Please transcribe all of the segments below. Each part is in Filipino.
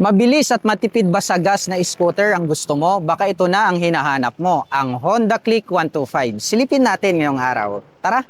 Mabilis at matipid ba sa gas na scooter ang gusto mo? Baka ito na ang hinahanap mo, ang Honda Click 125. Silipin natin ngayong araw. Tara!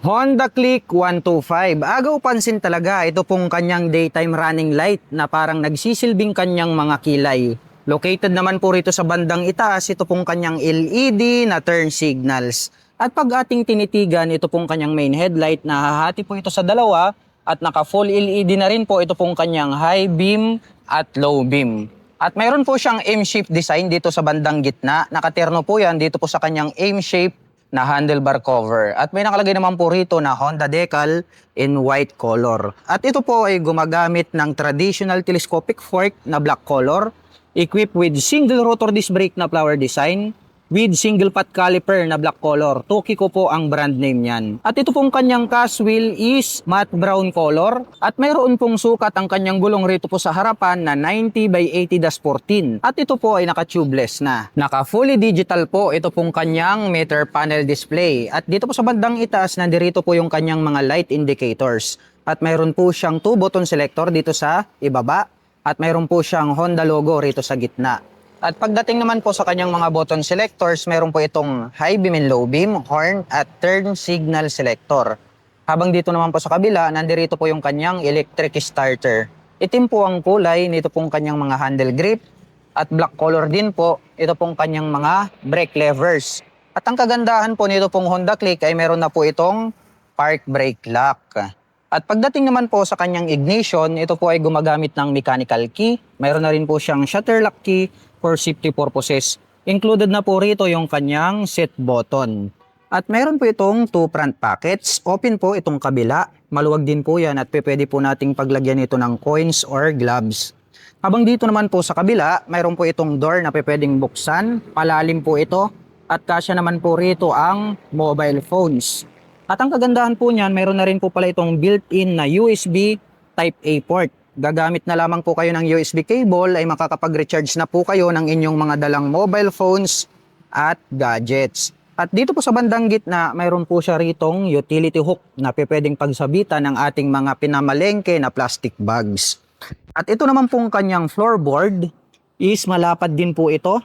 Honda Click 125. Agaw pansin talaga, ito pong kanyang daytime running light na parang nagsisilbing kanyang mga kilay. Located naman po rito sa bandang itaas, ito pong kanyang LED na turn signals. At pag ating tinitigan, ito pong kanyang main headlight na hahati po ito sa dalawa at naka full LED na rin po ito pong kanyang high beam at low beam. At mayroon po siyang M-shape design dito sa bandang gitna. Nakaterno po yan dito po sa kanyang M-shape na handlebar cover. At may nakalagay naman po rito na Honda decal in white color. At ito po ay gumagamit ng traditional telescopic fork na black color, equipped with single rotor disc brake na flower design, with single pot caliper na black color. Toki ko po ang brand name niyan. At ito pong kanyang cast wheel is matte brown color at mayroon pong sukat ang kanyang gulong rito po sa harapan na 90 by 80-14. At ito po ay naka-tubeless na. Naka fully digital po ito pong kanyang meter panel display. At dito po sa bandang itaas nandirito po yung kanyang mga light indicators. At mayroon po siyang two button selector dito sa ibaba at mayroon po siyang Honda logo rito sa gitna. At pagdating naman po sa kanyang mga button selectors, meron po itong high beam and low beam, horn at turn signal selector. Habang dito naman po sa kabila, nandirito po yung kanyang electric starter. Itim po ang kulay nito pong kanyang mga handle grip at black color din po ito pong kanyang mga brake levers. At ang kagandahan po nito pong Honda Click ay meron na po itong park brake lock. At pagdating naman po sa kanyang ignition, ito po ay gumagamit ng mechanical key. Mayroon na rin po siyang shutter lock key for safety purposes. Included na po rito yung kanyang set button. At mayroon po itong two front pockets. Open po itong kabila. Maluwag din po yan at pwede po nating paglagyan ito ng coins or gloves. Habang dito naman po sa kabila, mayroon po itong door na pwedeng buksan. Palalim po ito. At kasya naman po rito ang mobile phones. At ang kagandahan po niyan, mayroon na rin po pala itong built-in na USB Type-A port. Gagamit na lamang po kayo ng USB cable ay makakapag-recharge na po kayo ng inyong mga dalang mobile phones at gadgets. At dito po sa bandang gitna, mayroon po siya ritong utility hook na pwedeng pagsabitan ng ating mga pinamalengke na plastic bags. At ito naman pong kanyang floorboard is malapad din po ito.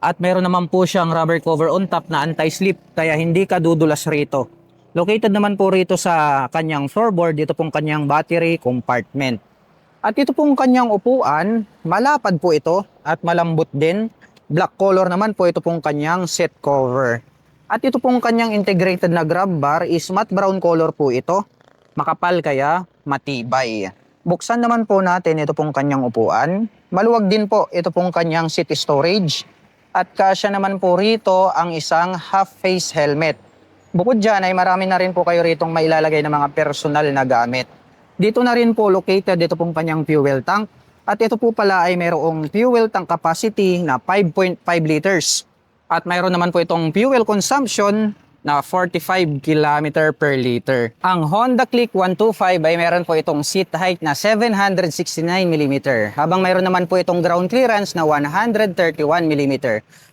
At meron naman po siyang rubber cover on top na anti-slip kaya hindi ka dudulas rito. Located naman po rito sa kanyang floorboard, dito pong kanyang battery compartment. At ito pong kanyang upuan, malapad po ito at malambot din. Black color naman po ito pong kanyang seat cover. At ito pong kanyang integrated na grab bar is matte brown color po ito. Makapal kaya matibay. Buksan naman po natin ito pong kanyang upuan. Maluwag din po ito pong kanyang seat storage. At kasya naman po rito ang isang half-face helmet. Bukod dyan ay marami na rin po kayo ritong mailalagay ng mga personal na gamit. Dito na rin po located ito pong kanyang fuel tank. At ito po pala ay mayroong fuel tank capacity na 5.5 liters. At mayroon naman po itong fuel consumption na 45 km per liter. Ang Honda Click 125 ay meron po itong seat height na 769 mm. Habang mayroon naman po itong ground clearance na 131 mm.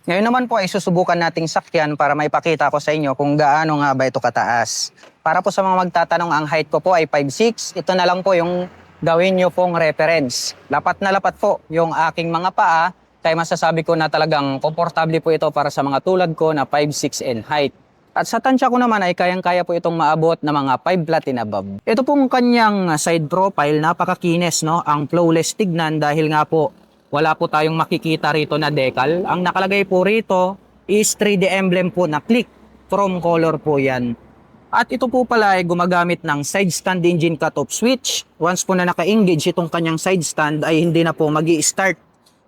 Ngayon naman po ay susubukan nating sakyan para maipakita ko sa inyo kung gaano nga ba ito kataas. Para po sa mga magtatanong, ang height ko po ay 5'6". Ito na lang po yung gawin nyo pong reference. Lapat na lapat po yung aking mga paa, kaya masasabi ko na talagang komportable po ito para sa mga tulad ko na 5'6 in height. At sa tansya ko naman ay kayang-kaya po itong maabot na mga 5 platin above. Ito pong kanyang side profile, napakakinis, no? Ang flawless tignan dahil nga po wala po tayong makikita rito na decal. Ang nakalagay po rito is 3D emblem po na click. Chrome color po yan. At ito po pala ay gumagamit ng side stand engine cutoff switch. Once po na naka-engage itong kanyang side stand ay hindi na po mag start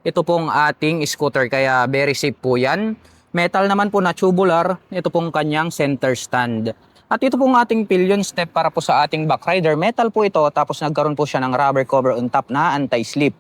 ito pong ating scooter kaya very safe po yan. Metal naman po na tubular, ito pong kanyang center stand. At ito pong ating pillion step para po sa ating back rider. Metal po ito tapos nagkaroon po siya ng rubber cover on top na anti-slip.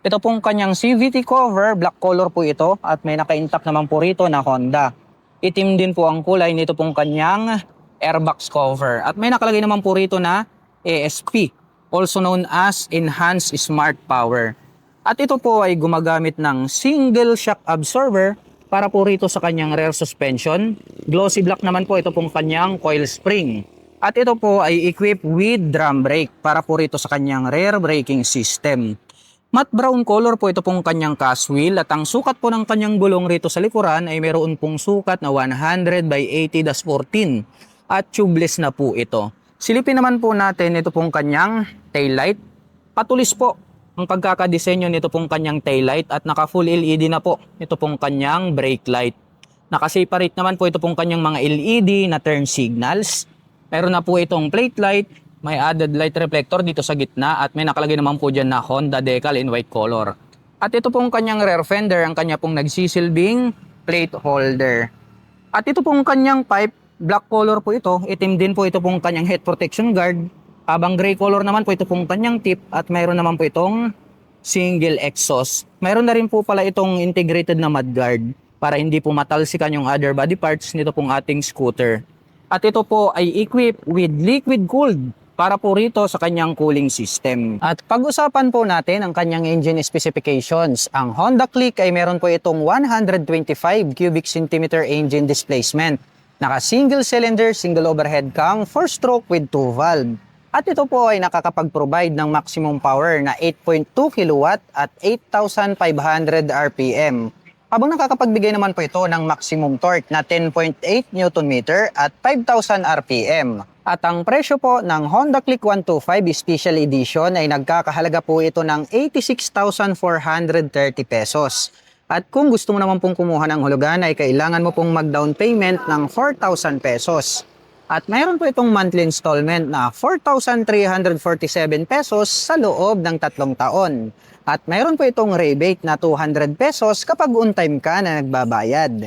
Ito pong kanyang CVT cover, black color po ito at may naka-intact naman po rito na Honda. Itim din po ang kulay nito pong kanyang airbox cover. At may nakalagay naman po rito na ASP, also known as Enhanced Smart Power. At ito po ay gumagamit ng single shock absorber para po rito sa kanyang rear suspension. Glossy black naman po ito pong kanyang coil spring. At ito po ay equipped with drum brake para po rito sa kanyang rear braking system. Matte brown color po ito pong kanyang cast wheel at ang sukat po ng kanyang gulong rito sa likuran ay meron pong sukat na 100 by 80-14 at tubeless na po ito. Silipin naman po natin ito pong kanyang taillight. Patulis po ang pagkakadesenyo nito pong kanyang taillight at naka full LED na po ito pong kanyang brake light. Naka-separate naman po ito pong kanyang mga LED na turn signals. Meron na po itong plate light, may added light reflector dito sa gitna at may nakalagay naman po dyan na Honda decal in white color. At ito pong kanyang rear fender, ang kanya pong nagsisilbing plate holder. At ito pong kanyang pipe, black color po ito, itim din po ito pong kanyang head protection guard. Habang gray color naman po ito pong kanyang tip at mayroon naman po itong single exhaust. Mayroon na rin po pala itong integrated na mudguard para hindi po matalsikan yung other body parts nito pong ating scooter. At ito po ay equipped with liquid cooled para po rito sa kanyang cooling system. At pag-usapan po natin ang kanyang engine specifications. Ang Honda Click ay meron po itong 125 cubic centimeter engine displacement. Naka single cylinder, single overhead cam, 4-stroke with 2 valve. At ito po ay nakakapag-provide ng maximum power na 8.2 kW at 8,500 RPM. Habang nakakapagbigay naman po ito ng maximum torque na 10.8 Nm at 5,000 RPM. At ang presyo po ng Honda Click 125 Special Edition ay nagkakahalaga po ito ng 86,430 pesos. At kung gusto mo naman pong kumuha ng hulugan ay kailangan mo pong mag-down payment ng 4,000 pesos. At mayroon po itong monthly installment na 4,347 pesos sa loob ng tatlong taon. At mayroon po itong rebate na 200 pesos kapag on time ka na nagbabayad.